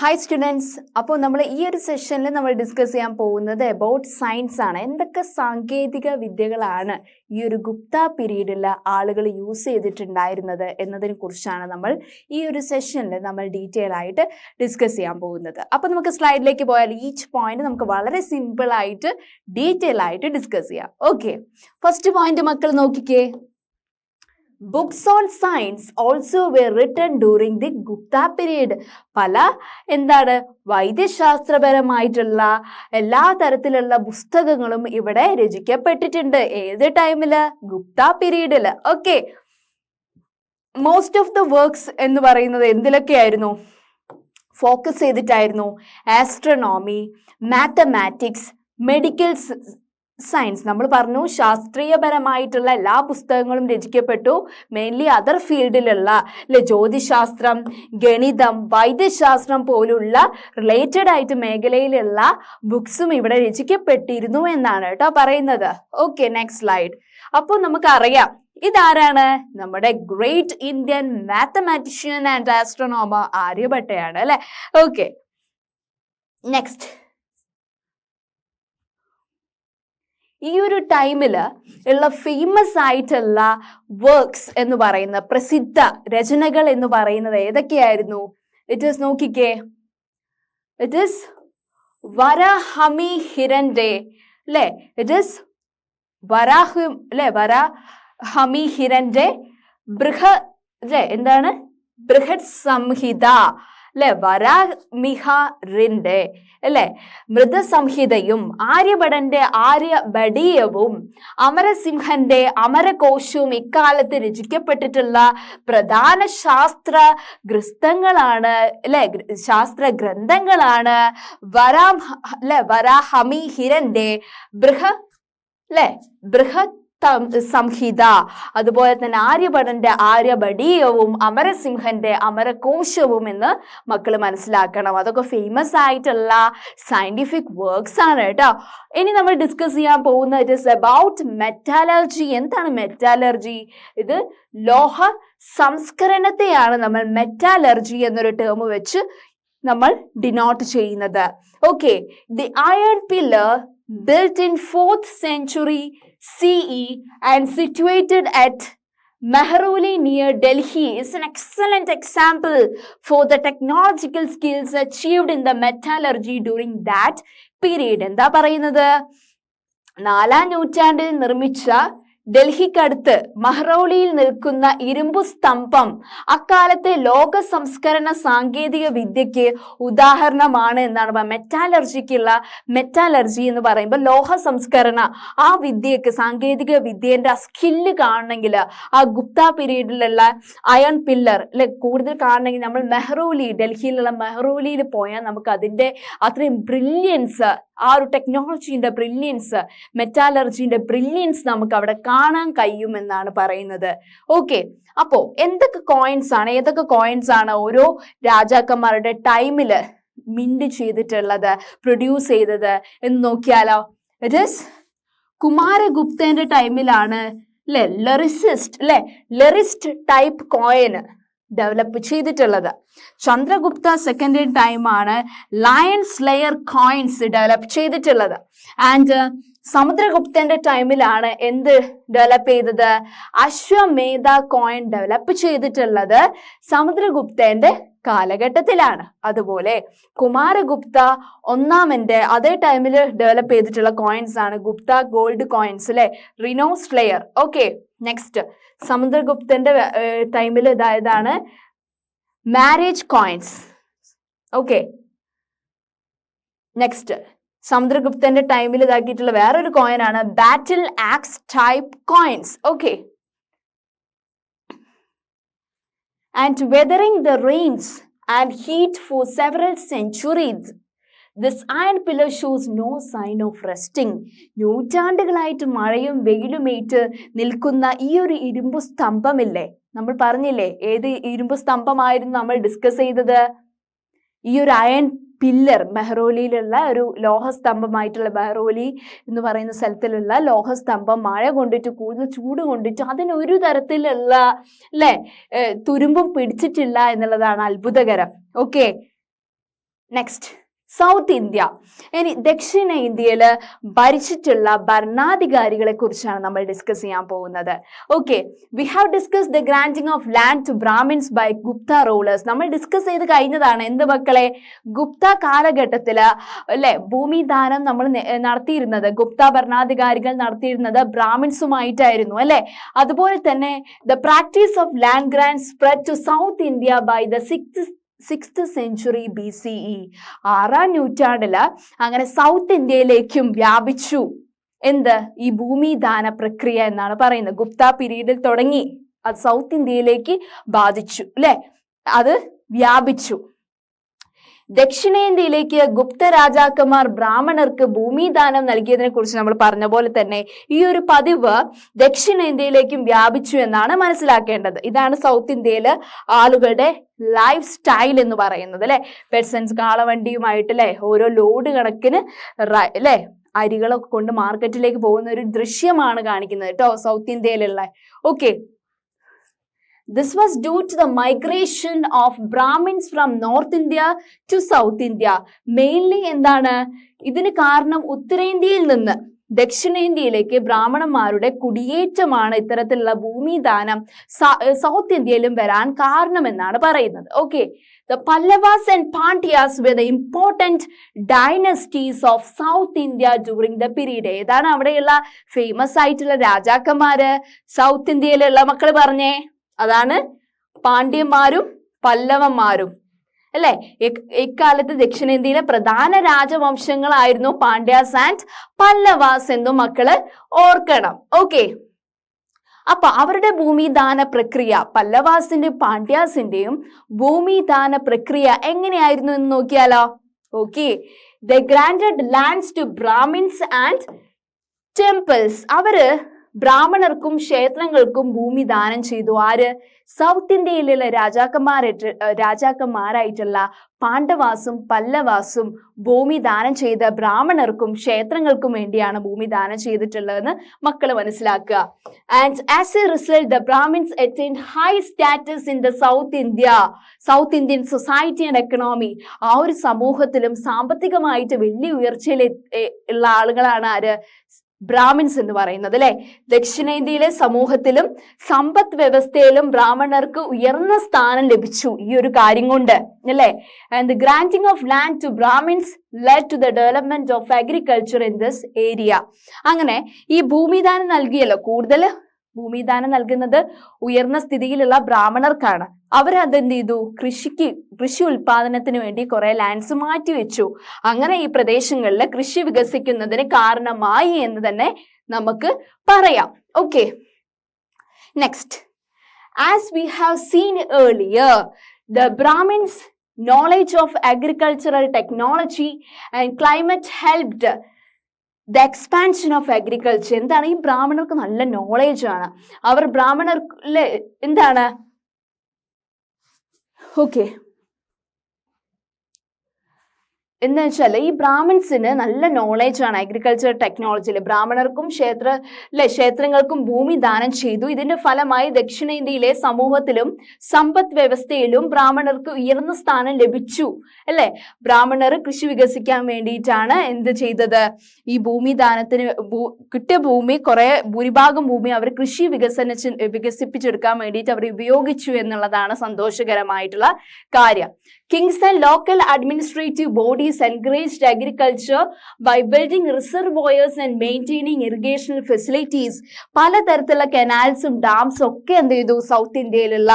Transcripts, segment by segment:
Hi students അപ്പോൾ നമ്മൾ ഈ ഒരു സെഷനിൽ നമ്മൾ ഡിസ്കസ് ചെയ്യാൻ പോകുന്നത് അബൌട്ട് സയൻസ് ആണ്. എന്തൊക്കെ സാങ്കേതിക വിദ്യകളാണ് ഈ ഒരു ഗുപ്ത പീരീഡിൽ ആളുകൾ യൂസ് ചെയ്തിട്ടുണ്ടായിരുന്നത് എന്നതിനെ കുറിച്ചാണ് നമ്മൾ ഈ ഒരു സെഷനിൽ നമ്മൾ ഡീറ്റെയിൽ ആയിട്ട് ഡിസ്കസ് ചെയ്യാൻ പോകുന്നത്. അപ്പോൾ നമുക്ക് സ്ലൈഡിലേക്ക് പോയാൽ ഈച്ച് പോയിന്റ് നമുക്ക് വളരെ സിമ്പിൾ ആയിട്ട് ഡീറ്റെയിൽ ആയിട്ട് ഡിസ്കസ് ചെയ്യാം. ഓക്കെ ഫസ്റ്റ് പോയിന്റ് മക്കൾ നോക്കിക്കേ. Books on science also were written during the Gupta period പല എന്താണ് വൈദ്യശാസ്ത്രപരമായിട്ടുള്ള എല്ലാ തരത്തിലുള്ള പുസ്തകങ്ങളും ഇവിടെ രചിക്കപ്പെട്ടിട്ടുണ്ട്. ഏത് ടൈമിൽ ഗുപ്ത പീരീഡിൽ okay most of the works എന്ന് പറയുന്നത് എന്തിലൊക്കെയായിരുന്നു? ഫോക്കസ് ചെയ്തിട്ടായിരുന്നു. ആസ്ട്രോണോമി മാത്തമാറ്റിക്സ് മെഡിക്കൽ സയൻസ് നമ്മൾ പറഞ്ഞു ശാസ്ത്രീയപരമായിട്ടുള്ള എല്ലാ പുസ്തകങ്ങളും രചിക്കപ്പെട്ടു. മെയിൻലി അതർ ഫീൽഡിലുള്ള അല്ലെ ജ്യോതിശാസ്ത്രം ഗണിതം വൈദ്യശാസ്ത്രം പോലുള്ള റിലേറ്റഡ് ആയിട്ട് മേഖലയിലുള്ള ബുക്സും ഇവിടെ രചിക്കപ്പെട്ടിരുന്നു എന്നാണ് കേട്ടോ പറയുന്നത്. ഓക്കെ നെക്സ്റ്റ് സ്ലൈഡ് അപ്പോൾ നമുക്കറിയാം ഇതാരാണ്? നമ്മുടെ great Indian mathematician and astronomer ആര്യഭട്ടയാണ് അല്ലെ? ഓക്കെ നെക്സ്റ്റ് ഈ ഒരു ടൈമിൽ ഉള്ള ഫേമസ് ആയിട്ടുള്ള വർക്ക്സ് എന്ന് പറയുന്ന പ്രസിദ്ധ രചനകൾ എന്ന് പറയുന്നത് ഏതൊക്കെയായിരുന്നു? ഇറ്റ് ഈസ് നോക്കിക്കേ. ഇറ്റ് ഈസ് വരഹമി ഹിരന്റെ അല്ലേ ഇറ്റ് ഈസ് വരാഹു അല്ലെ വരഹമി ഹിരന്റെ ബൃഹ അല്ലേ എന്താണ്? ബൃഹത് സംഹിത. അല്ലെ? വരാമിഹറിന്റെ അല്ലെ? മൃതസംഹിതയും ആര്യഭടന്റെ ആര്യഭടീയവും അമരസിംഹന്റെ അമരകോശവും ഇക്കാലത്ത് രചിക്കപ്പെട്ടിട്ടുള്ള പ്രധാന ശാസ്ത്ര ഗ്രന്ഥങ്ങളാണ് അല്ലെ? ശാസ്ത്ര ഗ്രന്ഥങ്ങളാണ് വരാം അല്ലെ? വരാഹമിഹിരന്റെ ബൃഹ അല്ലെ? ബൃഹത് സംഹിത. അതുപോലെ തന്നെ ആര്യഭടന്റെ ആര്യഭടീയവും അമരസിംഹന്റെ അമരകോശവും എന്ന് മക്കൾ മനസ്സിലാക്കണം. അതൊക്കെ ഫേമസ് ആയിട്ടുള്ള സയന്റിഫിക് വർക്ക്സ് ആണ് കേട്ടോ. ഇനി നമ്മൾ ഡിസ്കസ് ചെയ്യാൻ പോകുന്ന ഇറ്റ് ഇസ് അബൌട്ട് മെറ്റാലർജി എന്താണ് മെറ്റാലർജി ഇത് ലോഹ സംസ്കരണത്തെയാണ് നമ്മൾ മെറ്റാലർജി എന്നൊരു ടേം വെച്ച് നമ്മൾ ഡിനോട്ട് ചെയ്യുന്നത്. Okay the iron pillar built in 4th century CE and situated at Mehrauli near Delhi is an excellent example for the technological skills achieved in the metallurgy during that period. എന്താ പറയുന്നത് നാലാം നൂറ്റാണ്ടിൽ നിർമ്മിച്ച ഡൽഹിക്കടുത്ത് മഹ്റൌളിയിൽ നിൽക്കുന്ന ഇരുമ്പു സ്തംഭം അക്കാലത്തെ ലോക സംസ്കരണ സാങ്കേതിക വിദ്യയ്ക്ക് ഉദാഹരണമാണ് എന്നാണ് മെറ്റാലർജിക്കുള്ള മെറ്റാലർജി എന്ന് പറയുമ്പോൾ ലോഹ സംസ്കരണ ആ വിദ്യയ്ക്ക് സാങ്കേതിക വിദ്യന്റെ ആ സ്കില്ല് കാണണമെങ്കിൽ ആ ഗുപ്ത പീരീഡിലുള്ള അയൺ പില്ലർ അല്ലെ കൂടുതൽ കാണണമെങ്കിൽ നമ്മൾ മെഹ്റൂലി ഡൽഹിയിലുള്ള മെഹ്റൂലിയിൽ പോയാൽ നമുക്ക് അതിന്റെ അത്രയും ബ്രില്യൻസ് ആ ഒരു ടെക്നോളജീന്റെ ബ്രില്യൻസ് മെറ്റാലർജീന്റെ ബ്രില്യൻസ് നമുക്ക് അവിടെ കാണാൻ കഴിയുമെന്നാണ് പറയുന്നത്. ഓക്കെ അപ്പോ എന്തൊക്കെ കോയിൻസ് ആണ് ഏതൊക്കെ കോയിൻസ് ആണ് ഓരോ രാജാക്കന്മാരുടെ ടൈമിൽ മിൻഡ് ചെയ്തിട്ടുള്ളത് പ്രൊഡ്യൂസ് ചെയ്തത് എന്ന് നോക്കിയാലോ? ഇറ്റ് കുമാരഗുപ്തന്റെ ടൈമിലാണ് അല്ലെ ലെറിസിസ്റ്റ് അല്ലെ ലെറിസ്റ്റ് ടൈപ്പ് കോയിന് ഡെവലപ്പ് ചെയ്തിട്ടുള്ളത്. ചന്ദ്രഗുപ്ത സെക്കൻഡ് ടൈമാണ് ലയൺസ് ലെയർ കോയിൻസ് ഡെവലപ്പ് ചെയ്തിട്ടുള്ളത്. ആൻഡ് സമുദ്രഗുപ്തന്റെ ടൈമിലാണ് എന്ത് ഡെവലപ്പ് ചെയ്തത്? അശ്വമേധ കോയിൻ ഡെവലപ്പ് ചെയ്തിട്ടുള്ളത് സമുദ്രഗുപ്തന്റെ കാലഘട്ടത്തിലാണ്. അതുപോലെ കുമാരഗുപ്ത ഒന്നാമന്റെ അതേ ടൈമിൽ ഡെവലപ്പ് ചെയ്തിട്ടുള്ള കോയിൻസ് ആണ്. ഗുപ്ത ഗോൾഡ് കോയിൻസ് അല്ലെ റിനോസ് ലെയർ ഓക്കെ നെക്സ്റ്റ് സമുദ്രഗുപ്തന്റെ ടൈമിൽ ഇതായതാണ് മാരേജ് കോയിൻസ് ഓക്കെ നെക്സ്റ്റ് സമുദ്രഗുപ്തന്റെ ടൈമിൽ ഇതാക്കിയിട്ടുള്ള വേറൊരു കോയിൻ ആണ് battle axe type coins okay and weathering the rains and heat for several centuries this iron pillar shows no sign of rusting നൂറ്റാണ്ടുകളായിട്ട് മഴയും വെയിലുമേറ്റ് നിൽക്കുന്ന ഈ ഒരു ഇരുമ്പു സ്തംഭമില്ലേ? നമ്മൾ പറഞ്ഞില്ലേ ഏത് ഇരുമ്പു സ്തംഭമായിരുന്നു നമ്മൾ ഡിസ്കസ് ചെയ്തത്? ഈ ഒരു അയൺ പില്ലർ മെഹ്റോലിയിലുള്ള ഒരു ലോഹസ്തംഭമായിട്ടുള്ള മെഹ്റോലി എന്ന് പറയുന്ന സ്ഥലത്തിലുള്ള ലോഹസ്തംഭം മഴ കൊണ്ടിട്ട് കൂടുതൽ ചൂട് കൊണ്ടിട്ട് അതിനൊരു തരത്തിലുള്ള അല്ലേ? തുരുമ്പും പിടിച്ചിട്ടില്ല എന്നുള്ളതാണ് അത്ഭുതകരം. Okay next South India. ഇനി ദക്ഷിണ ഇന്ത്യയിൽ ഭരിച്ചിട്ടുള്ള ഭരണാധികാരികളെ കുറിച്ചാണ് നമ്മൾ ഡിസ്കസ് ചെയ്യാൻ പോകുന്നത്. Okay we have discuss the granting of land to Brahmins by Gupta rulers നമ്മൾ ഡിസ്കസ് ചെയ്ത് കഴിഞ്ഞതാണ്. എന്ത് മക്കളെ? ഗുപ്ത കാലഘട്ടത്തിൽ അല്ലെ ഭൂമിദാനം നമ്മൾ നടത്തിയിരുന്നത് ഗുപ്ത ഭരണാധികാരികൾ നടത്തിയിരുന്നത് ബ്രാഹ്മിൻസുമായിട്ടായിരുന്നു അല്ലെ? അതുപോലെ തന്നെ the practice of land grant spread to South India by the six sixth century B C E ആറാം നൂറ്റാണ്ടിൽ അങ്ങനെ സൗത്ത് ഇന്ത്യയിലേക്കും വ്യാപിച്ചു. എന്ത്? ഈ ഭൂമിദാന പ്രക്രിയ എന്നാണ് പറയുന്നത്. ഗുപ്ത പീരീഡിൽ തുടങ്ങി. അത് സൗത്ത് ഇന്ത്യയിലേക്ക് ബാധിച്ചു. അല്ലെ? അത് വ്യാപിച്ചു. ദക്ഷിണേന്ത്യയിലേക്ക് ഗുപ്ത രാജാക്കന്മാർ ബ്രാഹ്മണർക്ക് ഭൂമിദാനം നൽകിയതിനെ കുറിച്ച് നമ്മൾ പറഞ്ഞ പോലെ തന്നെ ഈ ഒരു പതിവ് ദക്ഷിണേന്ത്യയിലേക്കും വ്യാപിച്ചു എന്നാണ് മനസ്സിലാക്കേണ്ടത്. ഇതാണ് സൗത്ത് ഇന്ത്യയിൽ ആളുകളുടെ ലൈഫ് സ്റ്റൈൽ എന്ന് പറയുന്നത് അല്ലെ? പെർസൺസ് കാളവണ്ടിയുമായിട്ട് അല്ലെ? ഓരോ ലോഡ് കണക്കിന് അല്ലെ? അരികളൊക്കെ കൊണ്ട് മാർക്കറ്റിലേക്ക് പോകുന്ന ഒരു ദൃശ്യമാണ് കാണിക്കുന്നത് കേട്ടോ സൗത്ത് ഇന്ത്യയിലുള്ള. Okay This was due to the migration of Brahmins from North India to South India. Mainly എന്താണ്? ഇതിന് കാരണം ഉത്തരേന്ത്യയിൽ നിന്ന് ദക്ഷിണേന്ത്യയിലേക്ക് ബ്രാഹ്മണന്മാരുടെ കുടിയേറ്റമാണ് ഇത്തരത്തിലുള്ള ഭൂമിദാനം സൗത്ത് ഇന്ത്യയിലും വരാൻ കാരണമെന്നാണ് പറയുന്നത്. Okay the Pallavas and Pandyas were the important dynasties of South India during the period ഏതാണ് അവിടെയുള്ള ഫേമസ് ആയിട്ടുള്ള രാജാക്കന്മാര്? സൗത്ത് ഇന്ത്യയിലുള്ള മക്കൾ പറഞ്ഞേ. അതാണ് പാണ്ഡ്യന്മാരും പല്ലവന്മാരും. അല്ലെ? ഇക്കാലത്ത് ദക്ഷിണേന്ത്യയിലെ പ്രധാന രാജവംശങ്ങളായിരുന്നു പാണ്ഡ്യാസ് ആൻഡ് പല്ലവാസ് എന്നും മക്കൾ ഓർക്കണം. ഓക്കെ. അപ്പൊ അവരുടെ ഭൂമിദാന പ്രക്രിയ പല്ലവാസിന്റെ പാണ്ഡ്യാസിന്റെയും ഭൂമിദാന പ്രക്രിയ എങ്ങനെയായിരുന്നു എന്ന് നോക്കിയാലോ? Okay. The granted lands to Brahmins and temples. അവർ ബ്രാഹ്മണർക്കും ക്ഷേത്രങ്ങൾക്കും ഭൂമി ദാനം ചെയ്തു. ആര്? സൗത്ത് ഇന്ത്യയിലുള്ള രാജാക്കന്മാരായിട്ട് രാജാക്കന്മാരായിട്ടുള്ള പാണ്ഡവാസും പല്ലവാസും ഭൂമി ദാനം ചെയ്ത ബ്രാഹ്മണർക്കും ക്ഷേത്രങ്ങൾക്കും വേണ്ടിയാണ് ഭൂമി ദാനം ചെയ്തിട്ടുള്ളതെന്ന് മക്കൾ മനസ്സിലാക്കുക. And as a result the Brahmins attain high status in the South India South Indian society and economy ആ ഒരു സമൂഹത്തിലും സാമ്പത്തികമായിട്ട് വലിയ ഉയർച്ചയിൽ ഉള്ള ആളുകളാണ് ആര്? ബ്രാഹ്മിൻസ് എന്ന് പറയുന്നത് അല്ലെ? ദക്ഷിണേന്ത്യയിലെ സമൂഹത്തിലും സമ്പദ് വ്യവസ്ഥയിലും ബ്രാഹ്മണർക്ക് ഉയർന്ന സ്ഥാനം ലഭിച്ചു ഈ ഒരു കാര്യം കൊണ്ട് അല്ലെ? And the of land to Brahmins led to the development of agriculture in this area അങ്ങനെ ഈ ഭൂമിദാനം നൽകിയല്ലോ കൂടുതൽ ഭൂമിദാനം നൽകുന്നത് ഉയർന്ന സ്ഥിതിയിലുള്ള ബ്രാഹ്മണർക്കാണ്. അവരതെന്ത് ചെയ്തു കൃഷിക്ക് കൃഷി ഉൽപാദനത്തിന് വേണ്ടി കുറെ ലാൻഡ്സ് മാറ്റി വെച്ചു. അങ്ങനെ ഈ പ്രദേശങ്ങളിൽ കൃഷി വികസിക്കുന്നതിന് കാരണമായി എന്ന് തന്നെ നമുക്ക് പറയാം. Okay next as we have seen earlier the Brahmins knowledge of agricultural technology and climate helped the expansion of agriculture എന്താണ്? ഈ ബ്രാഹ്മണർക്ക് നല്ല നോളേജ് ആണ്. അവർ ബ്രാഹ്മണർ എന്താണ്? ഓക്കെ എന്ന് വെച്ചാൽ ഈ ബ്രാഹ്മിൻസിന് നല്ല നോളേജ് ആണ് അഗ്രികൾച്ചർ ടെക്നോളജിയിൽ ബ്രാഹ്മണർക്കും ക്ഷേത്ര അല്ലെ ക്ഷേത്രങ്ങൾക്കും ഭൂമി ദാനം ചെയ്തു. ഇതിന്റെ ഫലമായി ദക്ഷിണേന്ത്യയിലെ സമൂഹത്തിലും സമ്പദ് വ്യവസ്ഥയിലും ബ്രാഹ്മണർക്ക് ഉയർന്ന സ്ഥാനം ലഭിച്ചു അല്ലെ? ബ്രാഹ്മണർ കൃഷി വികസിക്കാൻ വേണ്ടിയിട്ടാണ് എന്ത് ചെയ്തത്? ഈ ഭൂമി ദാനത്തിന് കിട്ടിയ ഭൂമി കുറെ ഭൂരിഭാഗം ഭൂമി അവർ കൃഷി വികസന വികസിപ്പിച്ചെടുക്കാൻ വേണ്ടിയിട്ട് അവർ ഉപയോഗിച്ചു എന്നുള്ളതാണ് സന്തോഷകരമായിട്ടുള്ള കാര്യം. Kings and local administrative bodies encouraged agriculture by building reservoirs and maintaining irrigation facilities പലതരത്തിലുള്ള കനാൽസും ഡാംസും ഒക്കെ എന്ത് ചെയ്തു? സൗത്ത് ഇന്ത്യയിലുള്ള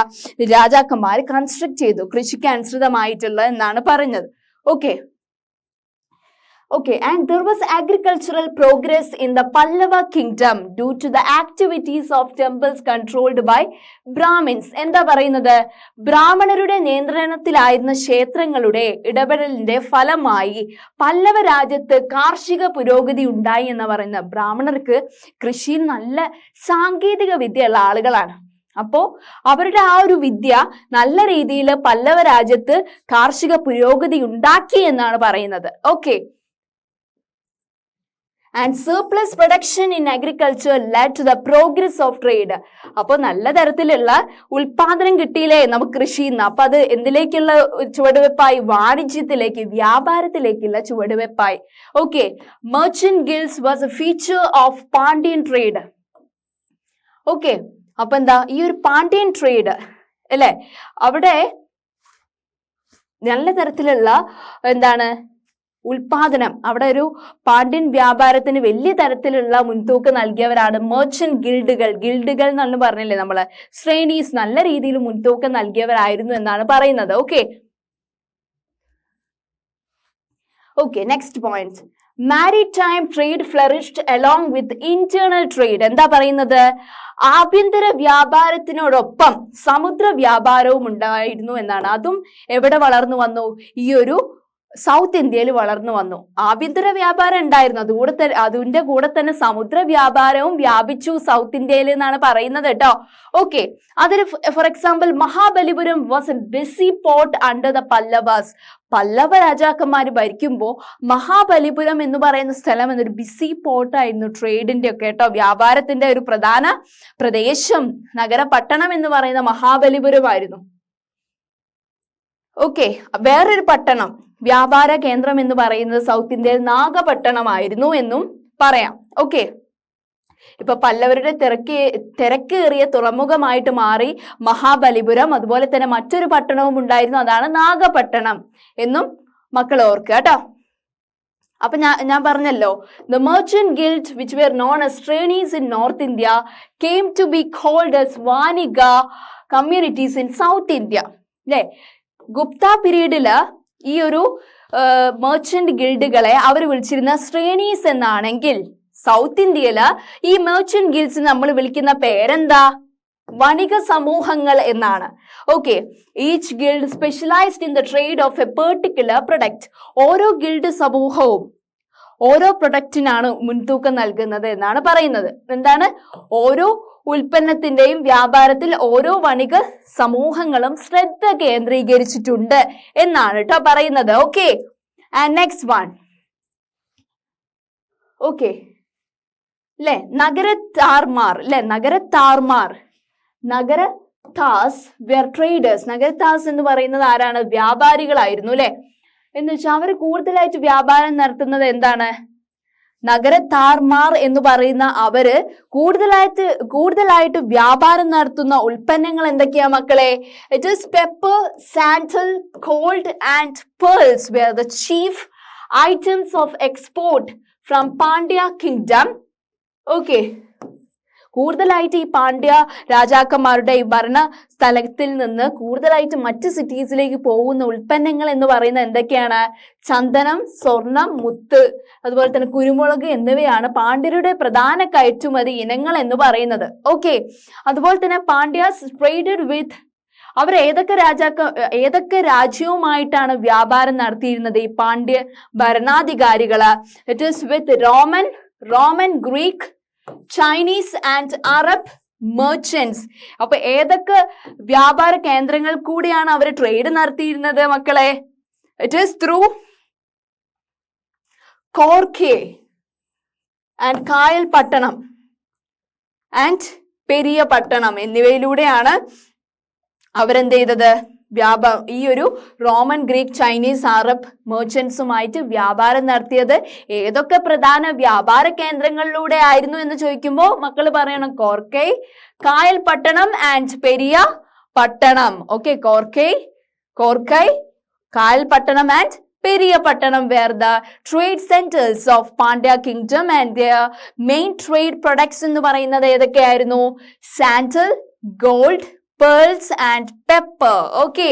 രാജാക്കന്മാർ കൺസ്ട്രക്ട് ചെയ്തു. കൃഷിക്ക് അനുസൃതമായിട്ടുള്ള എന്നാണ് പറഞ്ഞത്. Okay Okay, and there was agricultural progress in the Pallava kingdom due to the activities of temples controlled by Brahmins. എന്താ പറയുന്നത്? ബ്രാഹ്മണരുടെ നിയന്ത്രണത്തിലായിരുന്ന ക്ഷേത്രങ്ങളുടെ ഇടപെടലിന്റെ ഫലമായി പല്ലവ രാജ്യത്ത് കാർഷിക പുരോഗതി ഉണ്ടായി എന്ന് പറയുന്ന ബ്രാഹ്മണർക്ക് കൃഷിയിൽ നല്ല സാങ്കേതിക വിദ്യയുള്ള ആളുകളാണ്. അപ്പോ അവരുടെ ആ ഒരു വിദ്യ നല്ല രീതിയിൽ പല്ലവ രാജ്യത്ത് കാർഷിക പുരോഗതി ഉണ്ടാക്കി എന്നാണ് പറയുന്നത്. Okay and surplus production in agriculture led to the progress of trade അപ്പോൾ നല്ല തരത്തിലുള്ള ഉൽപാദനം കിട്ടിയില്ലേ നമുക്ക് കൃഷിയിൽ നിന്ന് അപ്പൊ അത് എന്തിലേക്കുള്ള ചുവടുവെപ്പായി? വാണിജ്യത്തിലേക്ക് വ്യാപാരത്തിലേക്കുള്ള ചുവടുവെപ്പായി. Okay merchant guilds was a feature of Pandyan trade okay അപ്പൊ എന്താ? ഈ ഒരു പാണ്ഡ്യൻ ട്രേഡ് അല്ലെ? അവിടെ നല്ല തരത്തിലുള്ള എന്താണ് ഉൽപാദനം. അവിടെ ഒരു പാണ്ഡ്യൻ വ്യാപാരത്തിന് വലിയ തരത്തിലുള്ള മുൻതൂക്കം നൽകിയവരാണ് മെർച്ചന്റ് ഗിൽഡുകൾ ഗിൽഡുകൾ എന്നാണ് പറഞ്ഞില്ലേ നമ്മൾ? ശ്രേണീസ് നല്ല രീതിയിൽ മുൻതൂക്കം നൽകിയവരായിരുന്നു എന്നാണ് പറയുന്നത്. Okay okay next point maritime trade flourished along with internal trade എന്താ പറയുന്നത്? ആഭ്യന്തര വ്യാപാരത്തിനോടൊപ്പം സമുദ്ര വ്യാപാരവും ഉണ്ടായിരുന്നു എന്നാണ്. അതും എവിടെ വളർന്നു വന്നു? ഈ ഒരു സൗത്ത് ഇന്ത്യയിൽ വളർന്നു വന്നു. ആഭ്യന്തര വ്യാപാരം ഉണ്ടായിരുന്നു. അതുകൂടെ തന്നെ അതിന്റെ കൂടെ തന്നെ സമുദ്ര വ്യാപാരവും വ്യാപിച്ചു സൗത്ത് ഇന്ത്യയിൽ എന്നാണ് പറയുന്നത് കേട്ടോ. ഓക്കെ അതിൽ for example Mahabalipuram was a busy port under the Pallavas Pallava രാജാക്കന്മാർ ഭരിക്കുമ്പോൾ മഹാബലിപുരം എന്ന് പറയുന്ന സ്ഥലം എന്നൊരു ബിസി പോർട്ടായിരുന്നു ട്രേഡിന്റെ ഒക്കെ കേട്ടോ. വ്യാപാരത്തിന്റെ ഒരു പ്രധാന പ്രദേശം നഗരപട്ടണം എന്ന് പറയുന്ന മഹാബലിപുരമായിരുന്നു ഓക്കെ വേറൊരു പട്ടണം. വ്യാപാര കേന്ദ്രം എന്ന് പറയുന്നത് സൗത്ത് ഇന്ത്യയിൽ നാഗപട്ടണമായിരുന്നു എന്നും പറയാം. ഓക്കെ ഇപ്പൊ പല്ലവരുടെ തിരക്ക് തിരക്കേറിയ തുറമുഖമായിട്ട് മാറി മഹാബലിപുരം അതുപോലെ തന്നെ മറ്റൊരു പട്ടണവും ഉണ്ടായിരുന്നു അതാണ് നാഗപട്ടണം എന്നും മക്കൾ ഓർക്കുക കേട്ടോ. അപ്പൊ ഞാൻ ഞാൻ പറഞ്ഞല്ലോ the merchant guild which were known as Srenis in North India came to be called as Vanika communities in South India അല്ലേ ഗുപ്ത പീരീഡിൽ ഈ ഒരു മെർച്ചന്റ് ഗിൽഡുകളെ അവർ വിളിച്ചിരുന്ന ശ്രേണീസ് എന്നാണെങ്കിൽ സൗത്ത് ഇന്ത്യയിൽ ഈ മെർച്ചന്റ് ഗിൽഡ്സ് നമ്മൾ വിളിക്കുന്ന പേരെന്താ? വണിക സമൂഹങ്ങൾ എന്നാണ്. Okay each guild specialized in the trade of a particular product ഓരോ ഗിൽഡ് സമൂഹവും ഓരോ പ്രൊഡക്റ്റിനാണ് മുൻതൂക്കം നൽകുന്നത് എന്നാണ് പറയുന്നത്. എന്താണ്? ഓരോ ഉൽപ്പന്നത്തിന്റെയും വ്യാപാരത്തിൽ ഓരോ വണിക സമൂഹങ്ങളും ശ്രദ്ധ കേന്ദ്രീകരിച്ചിട്ടുണ്ട് എന്നാണ് കേട്ടോ പറയുന്നത്. ഓക്കെ നെക്സ്റ്റ് വൺ ഓക്കെ അല്ലെ നഗരത്താർമാർ അല്ലെ നഗരത്താർമാർ. നഗര താസ് വെർ ട്രേഡേഴ്സ് നഗരത്താസ് എന്ന് പറയുന്നത് ആരാണ്? വ്യാപാരികളായിരുന്നു അല്ലെ എന്ന് വെച്ചാൽ അവർ കൂടുതലായിട്ട് വ്യാപാരം നടത്തുന്നത് എന്താണ്? നഗരത്താർമാർ എന്ന് പറയുന്ന അവർ കൂടുതലായിട്ട് കൂടുതലായിട്ട് വ്യാപാരം നടത്തുന്ന ഉൽപ്പന്നങ്ങൾ എന്തൊക്കെയാ മക്കളെ? It is pepper sandal gold and pearls were the chief items of export from Pandya kingdom okay കൂടുതലായിട്ട് ഈ പാണ്ഡ്യ രാജാക്കന്മാരുടെ ഈ ഭരണ സ്ഥലത്തിൽ നിന്ന് കൂടുതലായിട്ട് മറ്റ് സിറ്റീസിലേക്ക് പോകുന്ന ഉൽപ്പന്നങ്ങൾ എന്ന് പറയുന്നത് എന്തൊക്കെയാണ്? ചന്ദനം സ്വർണം മുത്ത് അതുപോലെ തന്നെ കുരുമുളക് എന്നിവയാണ് പാണ്ഡ്യരുടെ പ്രധാന കയറ്റുമതി ഇനങ്ങൾ എന്ന് പറയുന്നത്. ഓക്കെ അതുപോലെ തന്നെ പാണ്ഡ്യാസ് ട്രേഡഡ് വിത്ത് അവർ ഏതൊക്കെ രാജാക്ക ഏതൊക്കെ രാജ്യവുമായിട്ടാണ് വ്യാപാരം നടത്തിയിരുന്നത്? ഈ പാണ്ഡ്യ ഭരണാധികാരികൾ. It is with Roman Roman Greek Chinese and Arab merchants അപ്പൊ ഏതൊക്കെ വ്യാപാര കേന്ദ്രങ്ങൾ കൂടിയാണ് അവർ ട്രേഡ് നടത്തിയിരുന്നത് മക്കളെ? It is through Korkai and Kayalpattinam and Periya പട്ടണം എന്നിവയിലൂടെയാണ് അവരെന്ത് ചെയ്തത്? വ്യാപാ ഈ ഒരു റോമൻ ഗ്രീക്ക് ചൈനീസ് അറബ് മെർച്ചൻസുമായിട്ട് വ്യാപാരം നടത്തിയത് ഏതൊക്കെ പ്രധാന വ്യാപാര കേന്ദ്രങ്ങളിലൂടെ ആയിരുന്നു എന്ന് ചോദിക്കുമ്പോൾ മക്കൾ പറയണം കോർക്കൈ കായൽ പട്ടണം ആൻഡ് പെരിയ പട്ടണം. ഓക്കെ കോർക്കൈ കോർക്കൈ കായൽ Pattanam and Periya Pattanam where the trade centres of Pandya kingdom and main trade products എന്ന് പറയുന്നത് ഏതൊക്കെയായിരുന്നു? Sandal gold pearls and pepper okay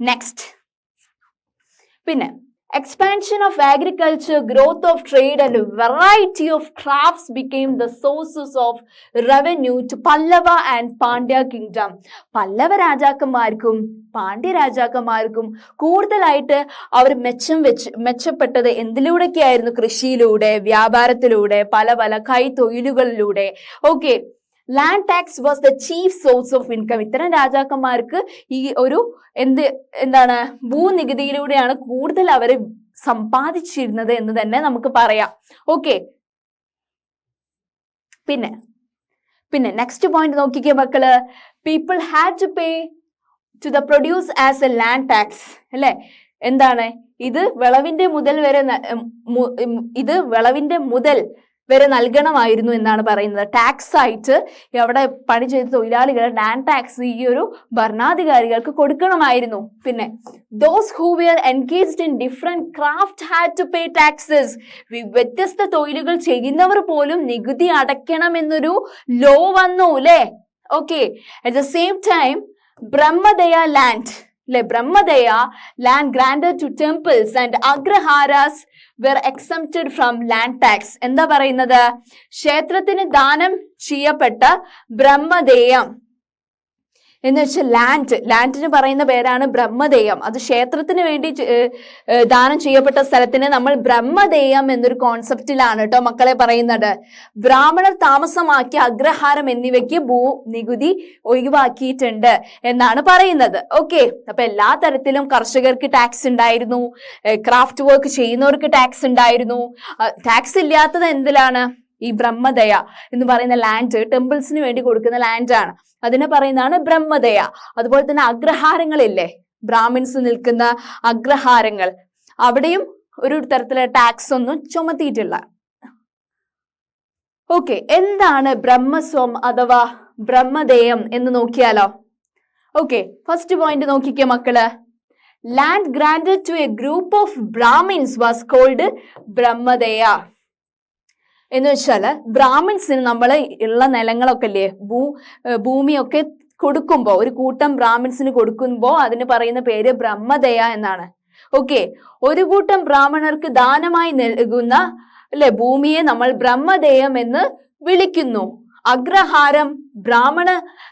next പിന്നെ expansion of agriculture growth of trade and variety of crafts became the sources of revenue to Pallava and Pandya kingdom Pallava രാജാക്കന്മാർക്കും Pandya രാജാക്കന്മാർക്കും കൂടുതലായിട്ട് അവർ മെച്ചം വെച്ച് മെച്ചപ്പെട്ടത് എന്തിലൂടെയൊക്കെയായിരുന്നു? കൃഷിയിലൂടെ വ്യാപാരത്തിലൂടെ പല പല കൈത്തൊഴിലുകളിലൂടെ okay land tax was the chief source of income ഇത്തരം രാജാക്കന്മാർക്ക് ഈ ഒരു എന്ത് എന്താണ് ഭൂനികുതിയിലൂടെയാണ് കൂടുതൽ അവർ സമ്പാദിച്ചിരുന്നത് എന്ന് തന്നെ നമുക്ക് പറയാം. ഓക്കെ പിന്നെ പിന്നെ നെക്സ്റ്റ് പോയിന്റ് നോക്കിക്കേ മക്കൾ. People had to pay to the produce as a land tax അല്ലെ? എന്താണ്? ഇത് വിളവിന്റെ മുതൽ വരെ ഇത് വിളവിന്റെ മുതൽ വരെ നൽകണമായിരുന്നു എന്നാണ് പറയുന്നത്. ടാക്സ് ആയിട്ട് അവിടെ പണി ചെയ്ത തൊഴിലാളികൾ ലാൻഡ് ടാക്സ് ഈ ഒരു ഭരണാധികാരികൾക്ക് കൊടുക്കണമായിരുന്നു. പിന്നെ those who were engaged in different craft had to pay taxes വ്യത്യസ്ത തൊഴിലുകൾ ചെയ്യുന്നവർ പോലും നികുതി അടയ്ക്കണമെന്നൊരു ലോ വന്നു അല്ലേ okay at the same time Brahmadeya land അല്ലെ Brahmadeya land grant to temples and Agraharas were exempted from land tax എന്താ പറയുന്നത്? ക്ഷേത്രത്തിന് ദാനം ചെയ്യപ്പെട്ട ബ്രഹ്മദേയം. എന്ന് വെച്ചാൽ ലാൻഡ് ലാൻഡിന് പറയുന്ന പേരാണ് ബ്രഹ്മദേയം. അത് ക്ഷേത്രത്തിന് വേണ്ടി ദാനം ചെയ്യപ്പെട്ട സ്ഥലത്തിന് നമ്മൾ ബ്രഹ്മദേയം എന്നൊരു കോൺസെപ്റ്റിലാണ് കേട്ടോ മക്കളെ പറയുന്നത്. ബ്രാഹ്മണർ താമസമാക്കിയ അഗ്രഹാരം എന്നിവയ്ക്ക് ഭൂ നികുതി ഒഴിവാക്കിയിട്ടുണ്ട് എന്നാണ് പറയുന്നത്. ഓക്കെ അപ്പൊ എല്ലാ തരത്തിലും കർഷകർക്ക് ടാക്സ് ഉണ്ടായിരുന്നു. ക്രാഫ്റ്റ് വർക്ക് ചെയ്യുന്നവർക്ക് ടാക്സ് ഉണ്ടായിരുന്നു. ടാക്സ് ഇല്ലാത്തത് എന്തിലാണ്? ഈ ബ്രഹ്മദയ എന്ന് പറയുന്ന ലാൻഡ് ടെമ്പിൾസിന് വേണ്ടി കൊടുക്കുന്ന ലാൻഡ് ആണ്. അതിനെ പറയുന്നതാണ് ബ്രഹ്മദയ. അതുപോലെ തന്നെ അഗ്രഹാരങ്ങളില്ലേ? ബ്രാഹ്മിൻസ് നിൽക്കുന്ന അഗ്രഹാരങ്ങൾ. അവിടെയും ഒരു തരത്തിലെ ടാക്സ് ഒന്നും ചുമത്തിയിട്ടില്ല. ഓക്കെ എന്താണ് ബ്രഹ്മസ്വം അഥവാ ബ്രഹ്മദേയം എന്ന് നോക്കിയാലോ? ഓക്കെ ഫസ്റ്റ് പോയിന്റ് നോക്കിക്കേ മക്കൾ. Land grant to a group of Brahmins was called Brahmadeya. എന്ന് വെച്ചാൽ ബ്രാഹ്മിൻസിന് നമ്മൾ ഉള്ള നിലങ്ങളൊക്കെ ഇല്ലേ ഭൂ ഭൂമിയൊക്കെ കൊടുക്കുമ്പോൾ ഒരു കൂട്ടം ബ്രാഹ്മിൻസിന് കൊടുക്കുമ്പോൾ അതിന് പറയുന്ന പേര് ബ്രഹ്മദയ എന്നാണ്. ഓക്കെ ഒരു കൂട്ടം ബ്രാഹ്മണർക്ക് ദാനമായി നൽകുന്ന അല്ലെ ഭൂമിയെ നമ്മൾ ബ്രഹ്മദേയം എന്ന് വിളിക്കുന്നു. അഗ്രഹാരം ബ്രാഹ്മണ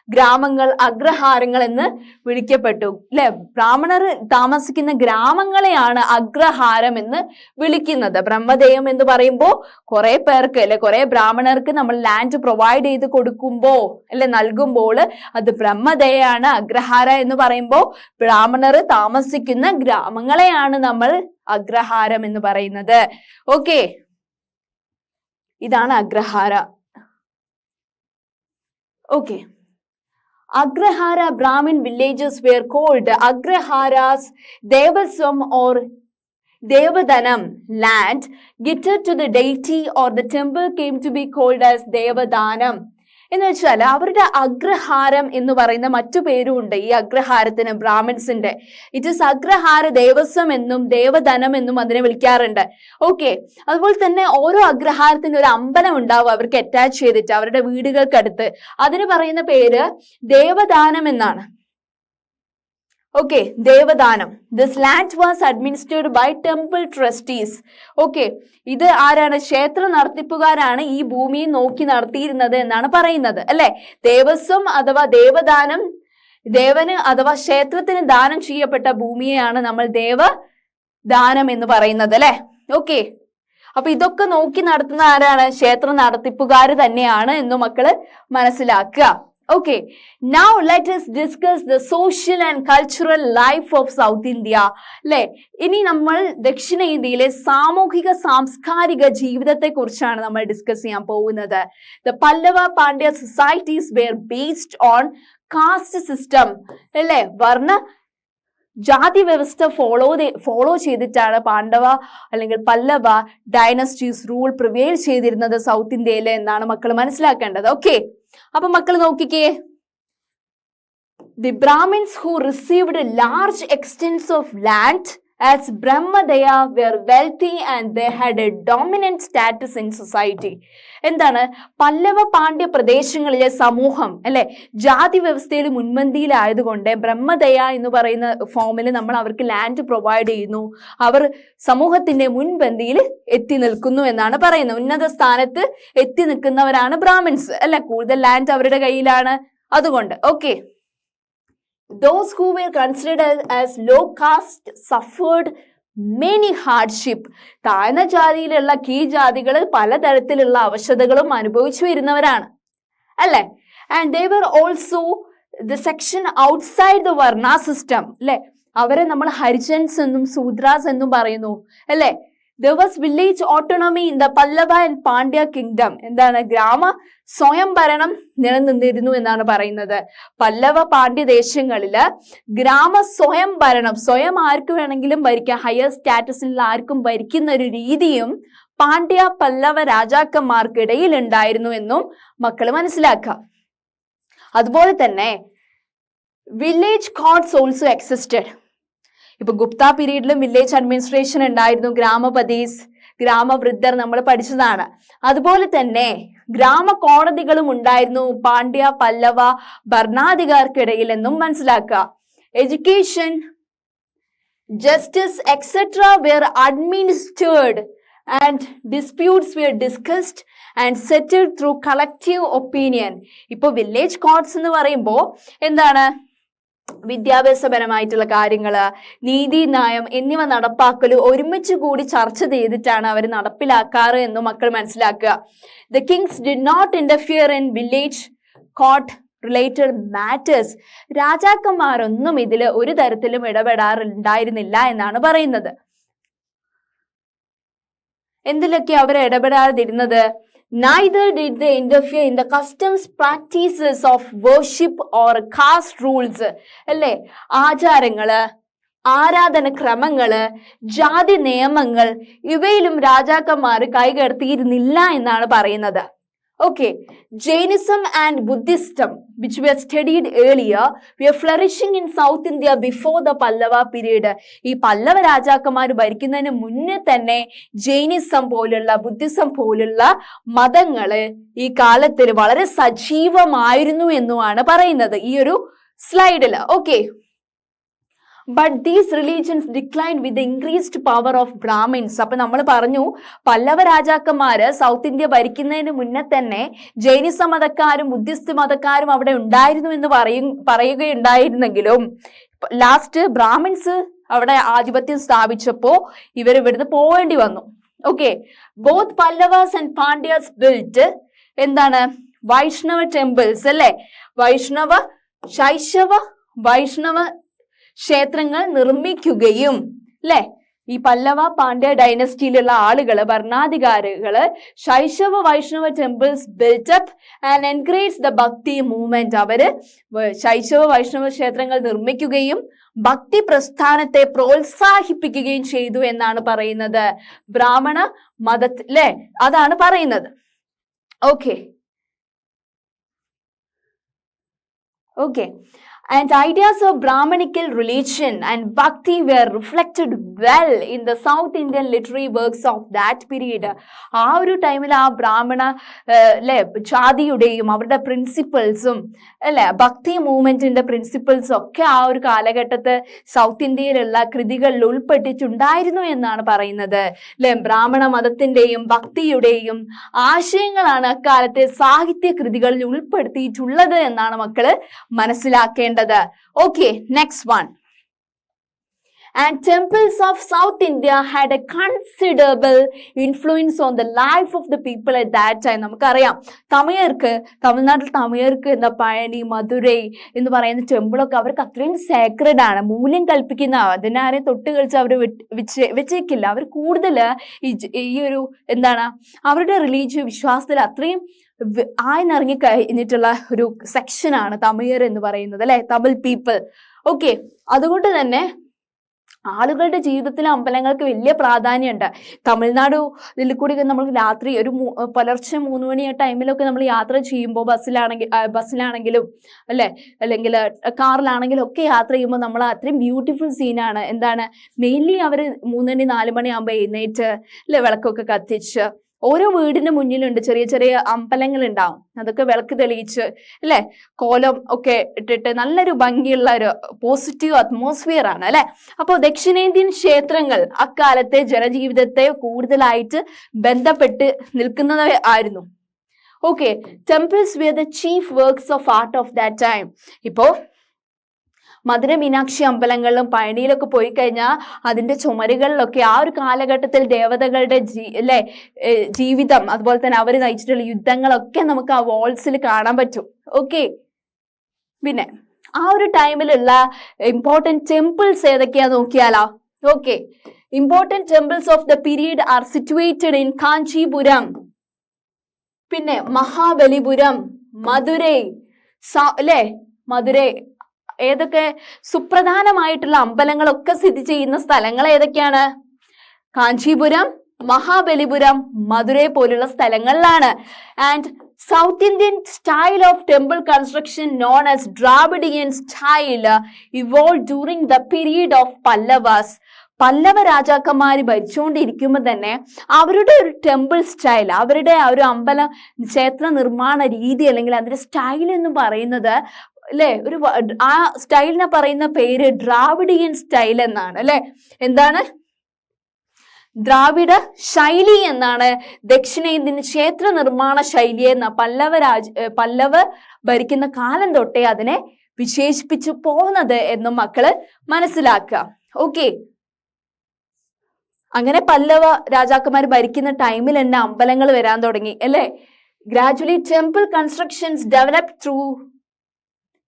ഗ്രാമങ്ങൾ അഗ്രഹാരങ്ങൾ എന്ന് വിളിക്കപ്പെട്ടു. അല്ലെ ബ്രാഹ്മണർ താമസിക്കുന്ന ഗ്രാമങ്ങളെയാണ് അഗ്രഹാരം എന്ന് വിളിക്കുന്നത്. ബ്രഹ്മദേയം എന്ന് പറയുമ്പോൾ കുറെ പേർക്ക് അല്ലെ കുറെ ബ്രാഹ്മണർക്ക് നമ്മൾ ലാൻഡ് പ്രൊവൈഡ് ചെയ്ത് കൊടുക്കുമ്പോൾ അല്ലെ നൽകുമ്പോൾ അത് ബ്രഹ്മദേയാണ് അഗ്രഹാര എന്ന് പറയുമ്പോൾ ബ്രാഹ്മണർ താമസിക്കുന്ന ഗ്രാമങ്ങളെയാണ് നമ്മൾ അഗ്രഹാരം എന്ന് പറയുന്നത്. ഓക്കെ. ഇതാണ് Agrahara. Okay. Agrahara Brahmin villages were called Agraharas, Devasam or Devadanam, land, gifted to the deity or the temple came to be called as Devadanam. എന്ന് വെച്ചാൽ അവരുടെ അഗ്രഹാരം എന്ന് പറയുന്ന മറ്റു പേരും ഉണ്ട് ഈ അഗ്രഹാരത്തിന് ബ്രാഹ്മിൻസിന്റെ. ഇറ്റ് ഇസ് അഗ്രഹാര ദേവസ്വം എന്നും ദേവധനം എന്നും അതിനെ വിളിക്കാറുണ്ട്. ഓക്കെ അതുപോലെ തന്നെ ഓരോ അഗ്രഹാരത്തിന് ഒരു അമ്പലം ഉണ്ടാവും അവർക്ക് അറ്റാച്ച് ചെയ്തിട്ട് അവരുടെ വീടുകൾക്കടുത്ത്. അതിന് പറയുന്ന പേര് ദേവദാനം എന്നാണ്. Okay Devadanam this land was administered by temple trustees okay ഇത് ആരാണ്? ക്ഷേത്ര നടത്തിപ്പുകാരാണ് ഈ ഭൂമിയെ നോക്കി നടത്തിയിരുന്നത് എന്നാണ് പറയുന്നത് അല്ലെ? ദേവസ്വം അഥവാ ദേവദാനം ദേവന് അഥവാ ക്ഷേത്രത്തിന് ദാനം ചെയ്യപ്പെട്ട ഭൂമിയെയാണ് നമ്മൾ ദേവ ദാനം എന്ന് പറയുന്നത് അല്ലെ? ഓക്കെ അപ്പൊ ഇതൊക്കെ നോക്കി നടത്തുന്ന ആരാണ്? ക്ഷേത്ര നടത്തിപ്പുകാർ തന്നെയാണ് എന്ന് മക്കൾ മനസ്സിലാക്കുക. Okay now let us discuss the social and cultural life of South India അല്ലെ ഇനി നമ്മൾ ദക്ഷിണേന്ത്യയിലെ സാമൂഹിക സാംസ്കാരിക ജീവിതത്തെ കുറിച്ചാണ് നമ്മൾ ഡിസ്കസ് ചെയ്യാൻ പോകുന്നത്. The Pallava Pandya societies were based on caste system അല്ലെ വർണ ജാതി വ്യവസ്ഥ ഫോളോ ഫോളോ ചെയ്തിട്ടാണ് പാണ്ഡവ അല്ലെങ്കിൽ പല്ലവ ഡൈനസ്റ്റീസ് റൂൾ പ്രിവെയിൽ ചെയ്തിരുന്നത് സൗത്ത് ഇന്ത്യയിൽ എന്നാണ് മക്കൾ മനസ്സിലാക്കേണ്ടത്. ഓക്കെ അപ്പൊ മക്കൾ നോക്കിക്കേ. The Brahmins who received large extents of land as Brahmadeya were wealthy and they had a dominant status in society എന്താണ്? പല്ലവ പാണ്ഡ്യ പ്രദേശങ്ങളിലെ സമൂഹം അല്ലെ? ജാതി വ്യവസ്ഥയിൽ മുൻപന്തിയിലായതുകൊണ്ട് ബ്രഹ്മദയ എന്ന് പറയുന്ന ഫോമിൽ നമ്മൾ അവർക്ക് ലാൻഡ് പ്രൊവൈഡ് ചെയ്യുന്നു. അവർ സമൂഹത്തിന്റെ മുൻപന്തിയിൽ എത്തി നിൽക്കുന്നു എന്നാണ് പറയുന്നത്. ഉന്നത സ്ഥാനത്ത് എത്തി നിൽക്കുന്നവരാണ് ബ്രാഹ്മിൻസ് അല്ലെ? കൂടുതൽ ലാൻഡ് അവരുടെ കയ്യിലാണ്. അതുകൊണ്ട് okay those who were considered as low caste suffered many hardship താഴ്ന്ന ജാതിയിലുള്ള കീ ജാതികൾ പലതരത്തിലുള്ള അവശതകളും അനുഭവിച്ചു വരുന്നവരാണ്. അല്ലെ? And they were also the section outside the varna system അല്ലെ? അവരെ നമ്മൾ ഹരിജൻസ് എന്നും സൂദ്രാസ് എന്നും പറയുന്നു. അല്ലെ? There was village autonomy in the Pallava and Pandya kingdom എന്താണ്? ഗ്രാമ സ്വയം ഭരണം നിലനിന്നിരുന്നു എന്നാണ് പറയുന്നത്. പല്ലവ പാണ്ഡ്യ ദേശങ്ങളിൽ ഗ്രാമ സ്വയം ഭരണം സ്വയം ആർക്ക് വേണമെങ്കിലും ഭരിക്കാം ഹയർ സ്റ്റാറ്റസിലുള്ള ആർക്കും ഭരിക്കുന്ന ഒരു രീതിയും പാണ്ഡ്യ പല്ലവ രാജാക്കന്മാർക്കിടയിൽ ഉണ്ടായിരുന്നു എന്നും മക്കൾ മനസ്സിലാക്കാം അതുപോലെ തന്നെ വില്ലേജ് കോഡ്സ് ഓൾസോ എക്സിസ്റ്റഡ് ഇപ്പൊ ഗുപ്ത പീരീഡിലും വില്ലേജ് അഡ്മിനിസ്ട്രേഷൻ ഉണ്ടായിരുന്നു. ഗ്രാമപതീസ് ഗ്രാമവൃദ്ധർ നമ്മൾ പഠിച്ചതാണ്. അതുപോലെ തന്നെ ഗ്രാമ കോടതികളും ഉണ്ടായിരുന്നു. പാണ്ഡ്യ പല്ലവ ഭരണാധികാർക്കിടയിൽ എന്നും മനസ്സിലാക്കുക. Education justice etcetera were administered and disputes were discussed and settled through collective opinion ഇപ്പോൾ വില്ലേജ് കോർട്സ് എന്ന് പറയുമ്പോൾ എന്താണ്? വിദ്യാഭ്യാസപരമായിട്ടുള്ള കാര്യങ്ങൾ നീതി നയം എന്നിവ നടപ്പാക്കൽ ഒരുമിച്ച് കൂടി ചർച്ച ചെയ്തിട്ടാണ് അവർ നടപ്പിലാക്കാറ് എന്ന് മക്കൾ മനസ്സിലാക്കുക. The kings did not interfere in village court related matters രാജാക്കന്മാരൊന്നും ഇതിൽ ഒരു തരത്തിലും ഇടപെടാറുണ്ടായിരുന്നില്ല എന്നാണ് പറയുന്നത്. എന്തിലൊക്കെ അവർ ഇടപെടാതിരുന്നത്? Neither did they interfere in the customs practices of worship or caste rules അല്ലേ ആചാരങ്ങൾ ആരാധന ക്രമങ്ങൾ ജാതി നിയമങ്ങൾ ഇവയിലും രാജാക്കന്മാർ കൈകടത്തിയിരുന്നില്ല എന്നാണ് പറയുന്നത് Okay, Jainism and Buddhism, which were studied earlier, were flourishing in South India before the Pallava period. ഈ പല്ലവ രാജാക്കന്മാർ ഭരിക്കുന്നതിന് മുന്നേ തന്നെ ജൈനിസം പോലുള്ള ബുദ്ധിസം പോലുള്ള മതങ്ങൾ ഈ കാലത്തിൽ വളരെ സജീവമായിരുന്നു എന്നുമാണ് പറയുന്നത് ഈ ഒരു la okay but these religions decline with increased power of Brahmins അപ്പൊ നമ്മൾ പറഞ്ഞു പല്ലവ രാജാക്കന്മാര് സൗത്ത് ഇന്ത്യ ഭരിക്കുന്നതിന് മുന്നേ തന്നെ ജൈനിസ മതക്കാരും ബുദ്ധിസ്റ്റ് മതക്കാരും അവിടെ ഉണ്ടായിരുന്നു എന്ന് പറയും പറയുകയുണ്ടായിരുന്നെങ്കിലും ലാസ്റ്റ് ബ്രാഹ്മിൻസ് അവിടെ ആധിപത്യം സ്ഥാപിച്ചപ്പോ ഇവർ ഇവിടുന്ന് പോവേണ്ടി വന്നു. Okay both Pallavas and Pandyas built എന്താണ്? വൈഷ്ണവ ടെമ്പിൾസ് അല്ലെ? വൈഷ്ണവ ശൈശവ വൈഷ്ണവ ക്ഷേത്രങ്ങൾ നിർമ്മിക്കുകയും അല്ലെ ഈ പല്ലവ പാണ്ഡ്യ ഡൈനസ്റ്റിയിലുള്ള ആളുകൾ ഭരണാധികാരികൾ Shaiva Vaishnava temples built up and encourage the Bhakti movement അവർ ശൈശവ വൈഷ്ണവ ക്ഷേത്രങ്ങൾ നിർമ്മിക്കുകയും ഭക്തി പ്രസ്ഥാനത്തെ പ്രോത്സാഹിപ്പിക്കുകയും ചെയ്തു എന്നാണ് പറയുന്നത്. ബ്രാഹ്മണ മത അല്ലെ അതാണ് പറയുന്നത്. Okay okay and ideas of Brahmanical religion and bhakti were reflected well in the South Indian literary works of that period. ആ ഒരു ടൈമിൽ ആ ബ്രാഹ്മണ അല്ലെ ജാതിയുടെയും അവരുടെ പ്രിൻസിപ്പിൾസും അല്ലെ ഭക്തി മൂവ്മെന്റിന്റെ പ്രിൻസിപ്പിൾസും ഒക്കെ ആ ഒരു കാലഘട്ടത്ത് സൗത്ത് ഇന്ത്യയിലുള്ള കൃതികളിൽ ഉൾപ്പെട്ടിട്ടുണ്ടായിരുന്നു എന്നാണ് പറയുന്നത് അല്ലെ ബ്രാഹ്മണ മതത്തിന്റെയും ഭക്തിയുടെയും ആശയങ്ങളാണ് അക്കാലത്തെ സാഹിത്യ കൃതികളിൽ ഉൾപ്പെടുത്തിയിട്ടുള്ളത് എന്നാണ് മക്കൾ മനസ്സിലാക്കേണ്ടത് okay next one and temples of South India had a considerable influence on the life of the people at that time നമുക്കറിയാം തമിഴർക്ക് തമിഴ്നാട്ടിൽ തമിഴർക്ക് എന്താ പഴനി മധുരൈ എന്ന് പറയുന്ന ടെമ്പിളൊക്കെ അവർക്ക് അത്രയും സേക്രഡ് ആണ്. മൂല്യം കൽപ്പിക്കുന്ന അതിനാരെയും തൊട്ട് കളിച്ച് അവർ വെച്ച് വെച്ചേക്കില്ല. അവർ കൂടുതൽ ഈ ഒരു എന്താണ് അവരുടെ റിലീജിയസ് വിശ്വാസത്തിൽ അത്രയും ആഴ്ന്നിറങ്ങി കഴിഞ്ഞിട്ടുള്ള ഒരു സെക്ഷനാണ് തമിഴർ എന്ന് പറയുന്നത് അല്ലെ? തമിഴ് പീപ്പിൾ ഓക്കെ അതുകൊണ്ട് തന്നെ ആളുകളുടെ ജീവിതത്തിൽ അമ്പലങ്ങൾക്ക് വലിയ പ്രാധാന്യമുണ്ട്. തമിഴ്നാട് ഇതിൽ കൂടി നമ്മൾ രാത്രി ഒരു പുലർച്ചെ മൂന്ന് മണി ആ ടൈമിലൊക്കെ നമ്മൾ യാത്ര ചെയ്യുമ്പോൾ ബസ്സിലാണെങ്കിൽ ബസ്സിലാണെങ്കിലും അല്ലേ? അല്ലെങ്കിൽ കാറിലാണെങ്കിലും ഒക്കെ യാത്ര ചെയ്യുമ്പോൾ നമ്മൾ അത്രയും ബ്യൂട്ടിഫുൾ സീനാണ് എന്താണ്? മെയിൻലി അവർ മൂന്നണി നാല് മണിയാകുമ്പോൾ എഴുന്നേറ്റ് അല്ലെ? വിളക്കൊക്കെ കത്തിച്ച് ഓരോ വീടിന്റെ മുന്നിലുണ്ട് ചെറിയ ചെറിയ അമ്പലങ്ങൾ ഉണ്ടാവും അതൊക്കെ വിളക്ക് തെളിയിച്ച് അല്ലെ? കോലം ഒക്കെ ഇട്ടിട്ട് നല്ലൊരു ഭംഗിയുള്ള ഒരു പോസിറ്റീവ് അറ്റ്മോസ്ഫിയർ ആണ് അല്ലെ? അപ്പോൾ ദക്ഷിണേന്ത്യൻ ക്ഷേത്രങ്ങൾ അക്കാലത്തെ ജനജീവിതത്തെ കൂടുതലായിട്ട് ബന്ധപ്പെട്ട് നിൽക്കുന്നത് ആയിരുന്നു. Okay temples were the chief works of art of that time ഇപ്പോ മധുര മീനാക്ഷി അമ്പലങ്ങളിലും പഴനിയിലൊക്കെ പോയി കഴിഞ്ഞാൽ അതിന്റെ ചുമരുകളിലൊക്കെ ആ ഒരു കാലഘട്ടത്തിൽ ദേവതകളുടെ ജീ അല്ലെ ജീവിതം അതുപോലെ തന്നെ അവർ നയിച്ചിട്ടുള്ള യുദ്ധങ്ങളൊക്കെ നമുക്ക് ആ വാൾസിൽ കാണാൻ പറ്റും. ഓക്കെ പിന്നെ ആ ഒരു ടൈമിലുള്ള ഇമ്പോർട്ടന്റ് ടെമ്പിൾസ് ഏതൊക്കെയാ നോക്കിയാലോ? Okay important temples of the period are situated in Kanchipuram പിന്നെ മഹാബലിപുരം മധുരൈ അല്ലേ മധുരൈ ഏതൊക്കെ സുപ്രധാനമായിട്ടുള്ള അമ്പലങ്ങളൊക്കെ സ്ഥിതി ചെയ്യുന്ന സ്ഥലങ്ങൾ ഏതൊക്കെയാണ്? കാഞ്ചീപുരം മഹാബലിപുരം മധുര പോലുള്ള സ്ഥലങ്ങളിലാണ്. And South Indian style of temple construction known as Dravidian style evolve during the period of Pallavas Pallava രാജാക്കന്മാർ ഭരിച്ചുകൊണ്ടിരിക്കുമ്പോൾ തന്നെ അവരുടെ ഒരു ടെമ്പിൾ സ്റ്റൈൽ അവരുടെ ആ ഒരു അമ്പല ക്ഷേത്ര നിർമ്മാണ രീതി അല്ലെങ്കിൽ അതിന്റെ സ്റ്റൈൽ എന്ന് പറയുന്നത് അല്ലേ ഒരു ആ സ്റ്റൈലിനെ പറയുന്ന പേര് ദ്രാവിഡിയൻ സ്റ്റൈൽ എന്നാണ് അല്ലെ എന്താണ്? ദ്രാവിഡ ശൈലി എന്നാണ്. ദക്ഷിണേന്ത്യൻ ക്ഷേത്ര നിർമ്മാണ ശൈലി എന്ന പല്ലവ രാജ പല്ലവ ഭരിക്കുന്ന കാലം തൊട്ടേ അതിനെ വിശേഷിപ്പിച്ചു പോകുന്നത് എന്നും മക്കൾ മനസ്സിലാക്കുക. ഓക്കെ. അങ്ങനെ പല്ലവ രാജാക്കന്മാർ ഭരിക്കുന്ന ടൈമിൽ തന്നെ അമ്പലങ്ങൾ വരാൻ തുടങ്ങി അല്ലേ? Gradually temple constructions develop through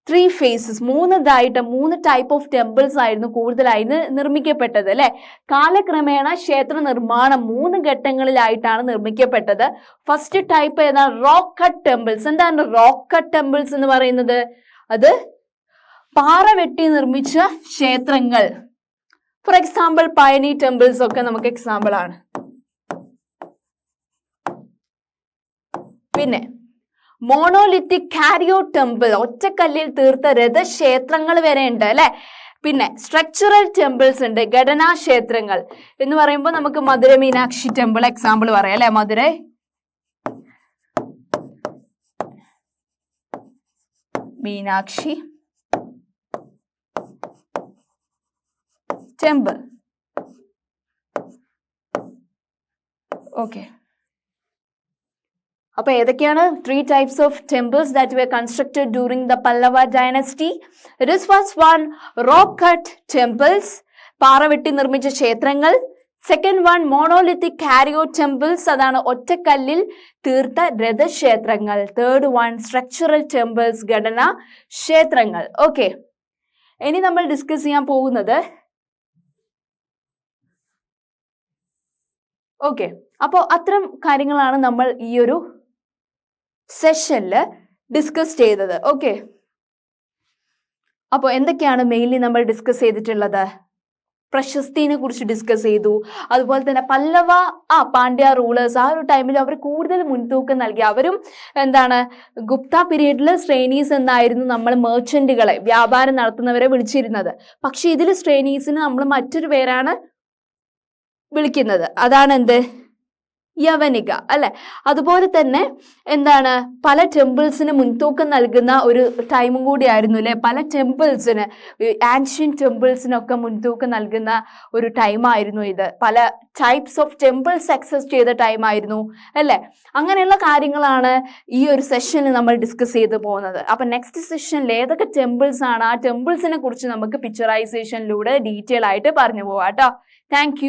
three phases മൂന്നതായിട്ട് മൂന്ന് ടൈപ്പ് ഓഫ് ടെമ്പിൾസ് ആയിരുന്നു കൂടുതലായി നിർമ്മിക്കപ്പെട്ടത് അല്ലെ? കാലക്രമേണ ക്ഷേത്ര നിർമ്മാണം മൂന്ന് ഘട്ടങ്ങളിലായിട്ടാണ് നിർമ്മിക്കപ്പെട്ടത്. ഫസ്റ്റ് ടൈപ്പ് ഏതാണ് റോക്ക് കട്ട് ടെമ്പിൾസ് എന്താണ് റോക്ക് കട്ട് ടെമ്പിൾസ് എന്ന് പറയുന്നത്? അത് പാറ വെട്ടി നിർമ്മിച്ച ക്ഷേത്രങ്ങൾ. ഫോർ എക്സാമ്പിൾ പയനി ടെമ്പിൾസ് ഒക്കെ നമുക്ക് എക്സാമ്പിൾ ആണ്. പിന്നെ മോണോലിത്തിക് കാരിയോ ടെമ്പിൾ ഒറ്റക്കല്ലിൽ തീർത്ത രഥക്ഷേത്രങ്ങൾ വരെ ഉണ്ട് അല്ലെ? പിന്നെ സ്ട്രക്ചറൽ ടെമ്പിൾസ് ഉണ്ട് ഘടനാ ക്ഷേത്രങ്ങൾ എന്ന് പറയുമ്പോൾ നമുക്ക് മധുര മീനാക്ഷി ടെമ്പിൾ എക്സാമ്പിൾ പറയാം അല്ലെ മധുര? മീനാക്ഷി ടെമ്പിൾ ഓക്കെ അപ്പൊ ഏതൊക്കെയാണ്? Three types of temples that we constructed during the Pallava dynasty it was one rock cut temples പാറ വെട്ടി നിർമ്മിച്ച ക്ഷേത്രങ്ങൾ. സെക്കൻഡ് വൺ മോണോലിത്തിക് കാരിയോ ടെമ്പിൾസ് അതാണ് ഒറ്റക്കല്ലിൽ തീർത്ത രഥക്ഷേത്രങ്ങൾ. തേർഡ് വൺ സ്ട്രക്ചറൽ ടെമ്പിൾസ് ഘടന ക്ഷേത്രങ്ങൾ. ഓക്കെ ഇനി നമ്മൾ ഡിസ്കസ് ചെയ്യാൻ പോകുന്നത്. ഓക്കെ അപ്പോൾ അത്തരം കാര്യങ്ങളാണ് നമ്മൾ ഈ ഒരു സെഷനിൽ ഡിസ്കസ് ചെയ്തത്. ഓക്കെ അപ്പോൾ എന്തൊക്കെയാണ് മെയിൻലി നമ്മൾ ഡിസ്കസ് ചെയ്തിട്ടുള്ളത്? പ്രശസ്തിനെ കുറിച്ച് ഡിസ്കസ് ചെയ്തു. അതുപോലെ തന്നെ പല്ലവ ആ പാണ്ഡ്യ റൂളേഴ്സ് ആ ഒരു ടൈമിൽ അവർ കൂടുതൽ മുൻതൂക്കം നൽകി. അവരും എന്താണ് ഗുപ്ത പീരീഡിൽ ശ്രേണീസ് എന്നായിരുന്നു നമ്മൾ മേർച്ചന്റുകളെ വ്യാപാരം നടത്തുന്നവരെ വിളിച്ചിരുന്നത്. പക്ഷെ ഇതിൽ ശ്രേണീസിന് നമ്മൾ മറ്റൊരു പേരാണ് വിളിക്കുന്നത്. അതാണ് എന്ത് യവനിക അല്ലെ? അതുപോലെ തന്നെ എന്താണ് പല ടെമ്പിൾസിന് മുൻതൂക്കം നൽകുന്ന ഒരു ടൈമും കൂടിയായിരുന്നു അല്ലെ? പല ടെമ്പിൾസിന് ആൻഷ്യൻ ടെമ്പിൾസിനൊക്കെ മുൻതൂക്കം നൽകുന്ന ഒരു ടൈമായിരുന്നു ഇത്. പല ടൈപ്സ് ഓഫ് ടെമ്പിൾസ് അക്സസ് ചെയ്ത ടൈമായിരുന്നു അല്ലെ? അങ്ങനെയുള്ള കാര്യങ്ങളാണ് ഈ ഒരു സെഷനിൽ നമ്മൾ ഡിസ്കസ് ചെയ്തു പോകുന്നത്. അപ്പൊ നെക്സ്റ്റ് സെഷനിൽ ഏതൊക്കെ ടെമ്പിൾസ് ആണ് ആ ടെമ്പിൾസിനെ കുറിച്ച് നമുക്ക് പിക്ചറൈസേഷനിലൂടെ ഡീറ്റെയിൽ ആയിട്ട് പറഞ്ഞു പോവാം കേട്ടോ താങ്ക്